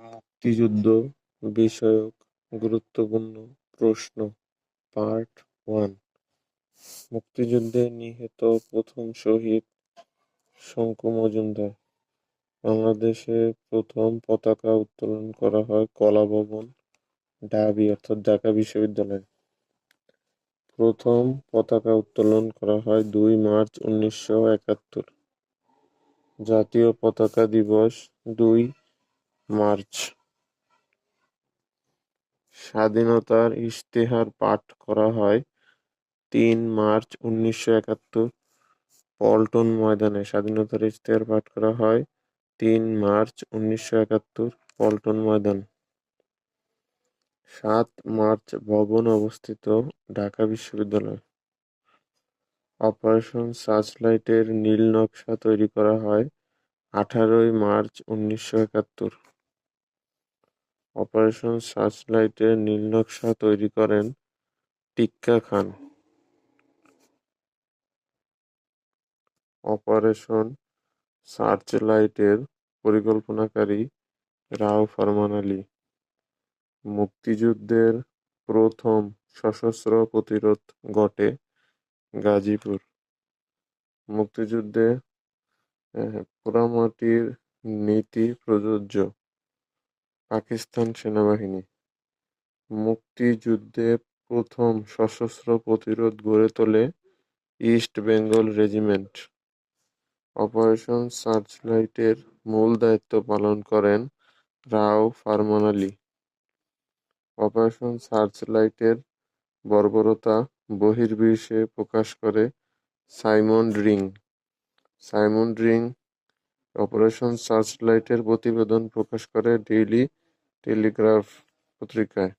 মুক্তিযুদ্ধ বিষয়ক গুরুত্বপূর্ণ প্রশ্ন, পার্ট ওয়ান। মুক্তিযুদ্ধে নিহত প্রথম শহীদ শঙ্কু মজুমদার। বাংলাদেশে প্রথম পতাকা উত্তোলন করা হয় কলাভবন ঢাবি অর্থাৎ ঢাকা বিশ্ববিদ্যালয়ে। প্রথম পতাকা উত্তোলন করা হয় দুই মার্চ উনিশশো একাত্তর। জাতীয় পতাকা দিবস দুই মার্চ। স্বাধীনতার ইশতেহার পাঠ করা হয় তিন মার্চ উনিশশো একাত্তর। পল্টন ময়দানে স্বাধীনতার ইশতেহার পাঠ করা হয় তিন মার্চ উনিশশো একাত্তর, পল্টন ময়দান। সাত মার্চ ভবন অবস্থিত ঢাকা বিশ্ববিদ্যালয়। অপারেশন সার্চলাইটের নীল নকশা তৈরি করা হয় আঠারোই মার্চ উনিশশো একাত্তর। অপারেশন সার্চলাইটের নীল নকশা তৈরি করেন টিক্কা খান। অপারেশন সার্চলাইটের পরিকল্পনাকারী রাও ফরমান আলী। মুক্তিযুদ্ধের প্রথম সশস্ত্র প্রতিরোধ ঘটে গাজীপুর। মুক্তিযুদ্ধে পোড়ামাটির নীতি প্রযোজ্য। পাকিস্তান সেনাবাহিনী। মুক্তিযুদ্ধে প্রথম সশস্ত্র প্রতিরোধ গড়ে তোলে ইস্ট বেঙ্গল রেজিমেন্ট। অপারেশন সার্চলাইটের মূল দায়িত্ব পালন করেন রাও ফারমান আলী। অপারেশন সার্চলাইটের বর্বরতা বহির্বিশ্বে প্রকাশ করে Simon Dring. Simon Dring operation সার্চলাইটের প্রতিবেদন প্রকাশ করে ডেইলি টেলিগ্রাফ পত্রিকায়।